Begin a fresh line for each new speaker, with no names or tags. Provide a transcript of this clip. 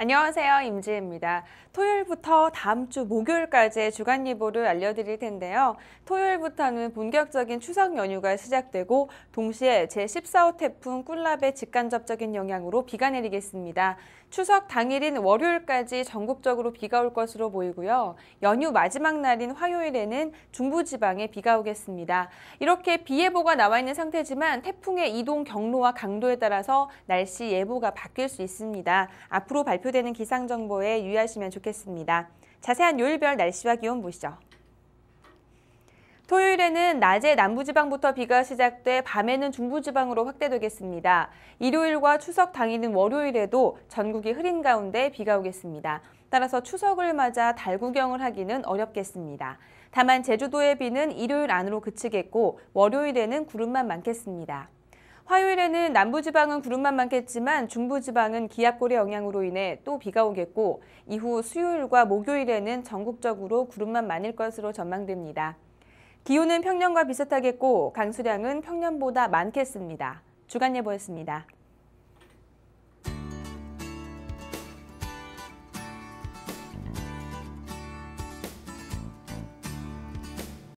안녕하세요. 임지혜입니다. 토요일부터 다음 주 목요일까지의 주간 예보를 알려드릴 텐데요. 토요일부터는 본격적인 추석 연휴가 시작되고 동시에 제14호 태풍 꿀랍의 직간접적인 영향으로 비가 내리겠습니다. 추석 당일인 월요일까지 전국적으로 비가 올 것으로 보이고요. 연휴 마지막 날인 화요일에는 중부지방에 비가 오겠습니다. 이렇게 비 예보가 나와 있는 상태지만 태풍의 이동 경로와 강도에 따라서 날씨 예보가 바뀔 수 있습니다. 앞으로 발표 되는 기상 정보에 유의하시면 좋겠습니다. 자세한 요일별 날씨와 기온 보시죠. 토요일에는 낮에 남부지방부터 비가 시작돼 밤에는 중부지방으로 확대되겠습니다. 일요일과 추석 당일인 월요일에도 전국이 흐린 가운데 비가 오겠습니다. 따라서 추석을 맞아 달 구경을 하기는 어렵겠습니다. 다만 제주도의 비는 일요일 안으로 그치겠고 월요일에는 구름만 많겠습니다. 화요일에는 남부지방은 구름만 많겠지만 중부지방은 기압골의 영향으로 인해 또 비가 오겠고 이후 수요일과 목요일에는 전국적으로 구름만 많을 것으로 전망됩니다. 기온은 평년과 비슷하겠고 강수량은 평년보다 많겠습니다. 주간 예보였습니다.